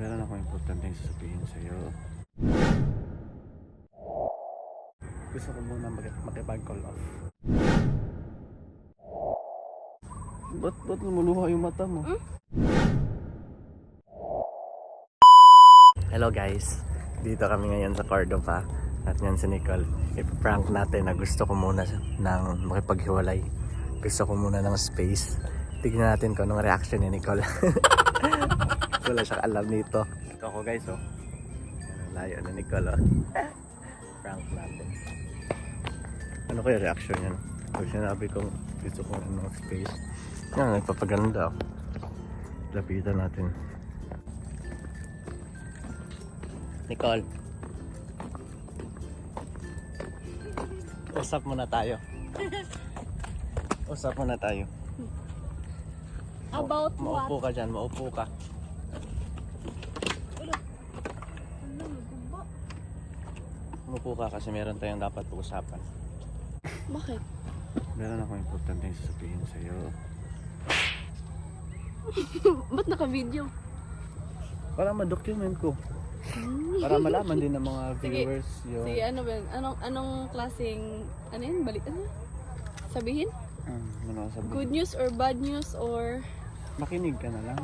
Meron akong importanteng sasabihin sa'yo. Gusto ko muna mag- makipag-call off. Ba't, ba't lumuluha yung mata mo? Hello guys, dito kami ngayon sa Cordova at yan si Nicole. Ipaprank natin na gusto ko muna ng makipaghiwalay. Gusto ko muna ng space. Tignan natin kung anong reaction ni Nicole. Wala siyang alam nito. Ito ako guys oh. Ang Layo na Nicole oh. Prank natin. Ano kaya reaction niya? Pag sinabi kong gusto ko ng space. Yan, nagpapaganda ako. Lapitan natin. Nicole. Usap muna tayo. Usap muna tayo. About what? Maupo ka dyan, maupo ka. Ano, nagumba? Maupo ka kasi meron tayong dapat pag-usapan. Bakit? Meron akong importanteng sasabihin sa'yo. Ba't naka-video? Para ma-document ko. Para malaman din ng mga Sige. viewers yung... Sige, ano ba yun? Anong, anong klaseng, ano yun? Balik, ano? Sabihin? Hmm, ano sabihin? Good news or bad news or... Makinig ka na lang.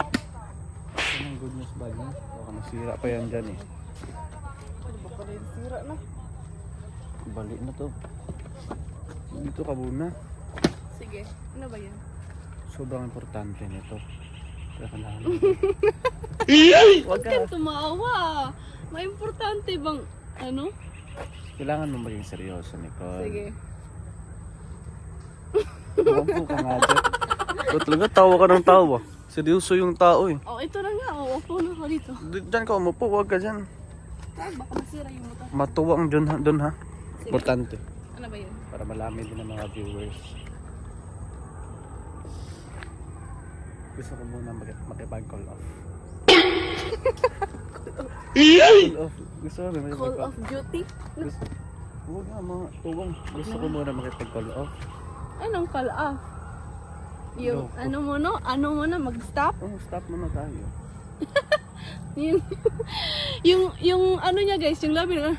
Anong good news, bad news? Baka masira pa yan dyan eh. Ano ba pala yung sira na? Balik na to. Dito ka muna. Sige, ano ba yan? Sobrang importante nito. Kaya kailangan Huwag kang tumawa! May importante bang, ano? Kailangan mo maging seryoso, Nicole. Sige. Upo ka nga dyan. Ikaw talaga, tawa ka ng tawa. Seryoso yung tao eh. Oh, ito na nga. Oh, upo na ako dito. D- Diyan ka umupo, huwag ka dyan. Ah, baka masira yung mata. Matuwang dyan ha, dun ha. Importante. Ano ba yan? Para malaman din ng mga viewers. Gusto ko muna mag- makipag-call off. call off. Gusto ko Call na makipag-call of Duty? Gusto, huwag nga mga tuwang. Gusto ko muna makipag-call off. Anong call off? Yung, Loko. ano mo no? Ano mo na? Mag-stop? Oh, stop muna tayo. Yung, yung, yung ano niya guys, yung labi na,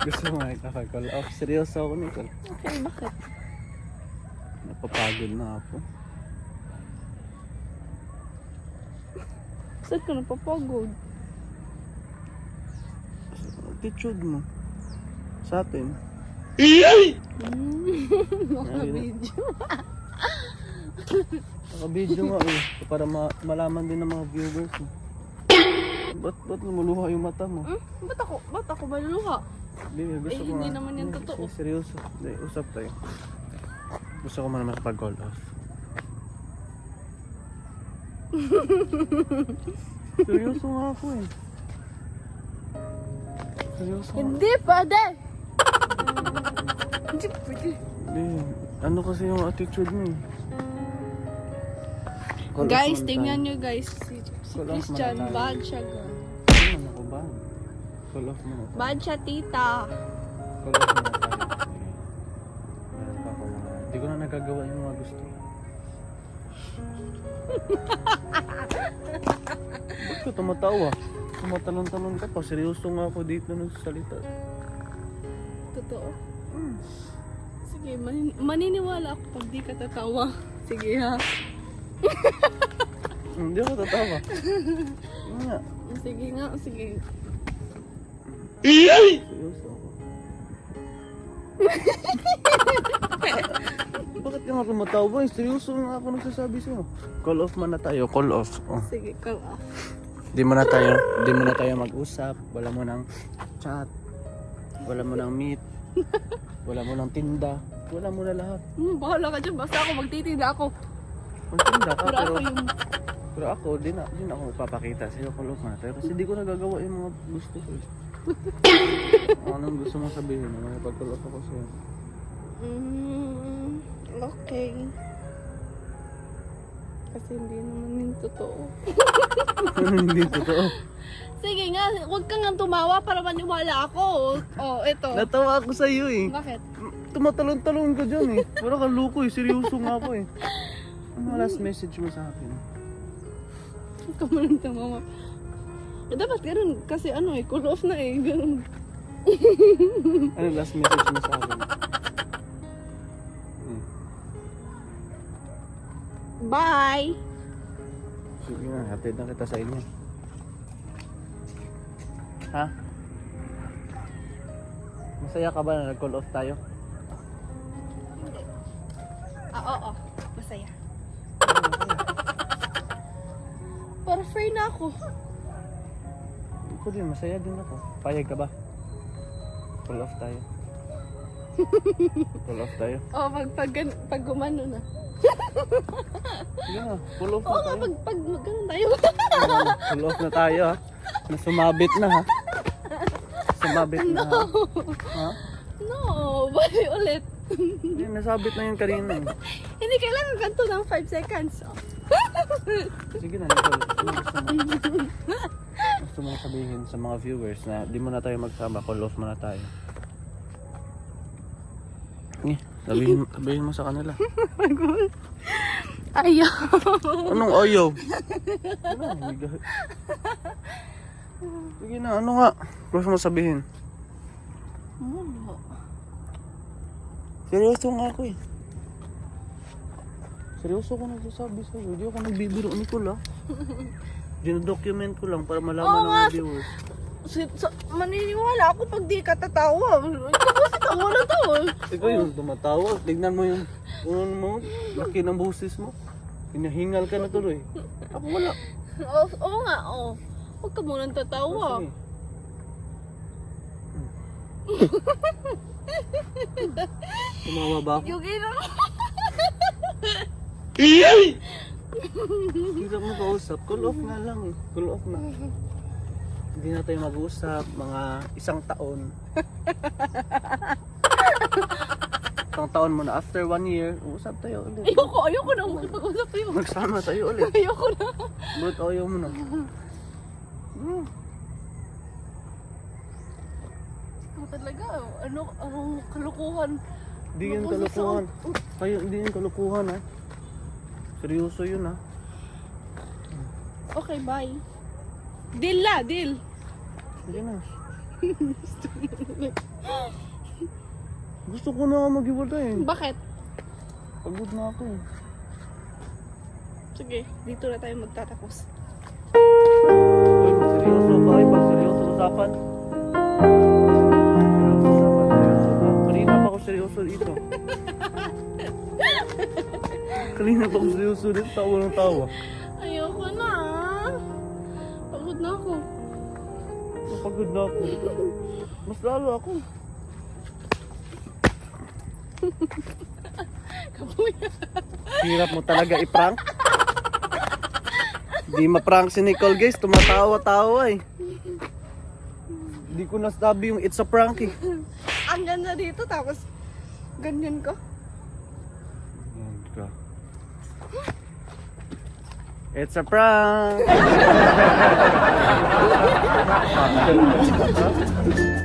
Gusto mo makipag-call off. Seryoso ako, Nicole. okay, bakit? Napapagod na ako. Saan ka napapagod? Attitude mo. Sa atin. Hmm, Naka-video. Naka-video nga eh. Para ma- malaman din ng mga viewers eh. Ba't, ba't lumuluha yung mata mo? Hmm? Ba't ako? Ba't ako maluluha? Hindi, gusto Eh, ko hindi nga- naman yan totoo. Seryoso. Hindi, usap tayo. Gusto ko man makapag-call off. Seryoso nga ako eh. Seryoso. Hindi, pwede! Hindi pwede. Hindi. Ano kasi yung attitude mo eh. Call off Guys, man tingnan nyo guys. Si, si off Christian, bad siya girl. Call off muna tayo. Bad siya tita. Call off muna tayo. Meron pa ako mga... Hindi ko na nagagawa yung mga gusto. Ba't ka tumatawa? Tumatalon-talon ka pa. Seryoso nga ako dito nagsasalita. Totoo. Sige, manin- maniniwala ako pag di ka tatawa. Sige ha. Hindi ako tatawa. Nga. Sige nga, sige. Ako. Bakit ka nga tumatawa? Eh, seryoso nga ako nagsasabi sa'yo. Call off man na tayo. Call off. Oh. Sige, call off. Di mo na tayo, di mo na tayo mag-usap, wala mo nang chat, wala mo nang meet, wala mo nang tinda, wala mo na lahat. Hmm, bahala ka dyan. Basta ako magtitinda ako. Magtinda ka, Pero pero, ako yung... pero ako, di na, di na ako papakita sa'yo, kulok na. Pero kasi di ko nagagawa yung mga gusto ko. eh. Anong gusto mong sabihin, may pagkulok ako sa'yo. Mm, okay. Kasi hindi naman yung totoo. Ano hindi totoo? Sige nga, huwag kang nga tumawa para maniwala ako. Oh, eto. Natawa ako sa'yo eh. Bakit? Tumatalon-talon ka dyan eh. Wala kang luko eh, seryoso nga ako eh. Ano last message mo sa akin? Huwag ka man tamawa. Eh, dapat ganun. Kasi ano eh, cool off na eh. Ganun. Ano last message mo sa akin? Hmm. Bye! Sige na, hatid na kita sa inyo. Ha? Masaya ka ba na nag-call off tayo? Ah, oo. Masaya. Para free na ako. Ako din, masaya din ako. Payag ka ba? Call off tayo. call off tayo. Oo, pag, pag, gan- pag gumano na. Na, call off Oo na nga, tayo. pag, pag ganun tayo. Call off na tayo ha. Nasumabit na ha. Sumabit na ha. Ha? no, bye ulit. Hindi, nasabit na yun kanina. eh. Hindi kailangan kanto ng 5 seconds. Oh. Sige na, Nicole. Ano gusto mo? Gusto mo sabihin sa mga viewers na di mo na tayo magsama, call off mo na tayo. Sige, sabihin, sabihin mo sa kanila. Ayaw. Anong ayaw? Ano, Sige na, ano nga? Gusto mo sabihin? Wala. Seryoso nga ako eh. Seryoso ko nagsasabi sa'yo. Hindi ako nagbibiro, Nicole ah. Dinodocument ko lang para malaman Oo ng nga, mga viewers. Si, sa, maniniwala ako pag di ka tatawa. Tawa na to. Ikaw yung tumatawa. Tignan mo yung ano mo, laki ng boses mo. Hinahingal ka na tuloy. Ako wala. Oo, oo nga, oo. Huwag ka munang tatawa. Sige. Tumawa ba ako? Yung ina Hindi mo kausap. Call off na lang eh. Call off na. Hindi na tayo mag-uusap. Mga isang taon. isang taon mo na. After one year, uusap tayo ulit. Ayoko, ayoko na makipag-usap sa'yo. Magsama tayo ulit. Ayoko na. Ba't ayaw mo na? Hmm. Ikaw talaga, ano, anong kalukuhan. Hindi Maboses kalukuhan. Kayo, hindi yun kalukuhan ha. Seryoso yun ha. Okay, bye. Deal la, deal. Sige na. Gusto ko na maghiwalay eh. Bakit? Pagod na ako eh. Sige, dito na tayo magtatapos. Uy, seryoso ba? Iba seryoso usapan? Seryoso dito. Kanina pa ako seryoso dito. Tawa ng tawa. Ayoko na. Pagod na ako. Napagod na ako. Mas lalo ako. Hirap mo talaga i-prank. Di ma-prank si Nicole guys. Tumatawa-tawa eh. Hindi ko nasabi yung it's a prank eh. Ang ganda dito, tapos ganyan ko. Yan ka. It's a prank!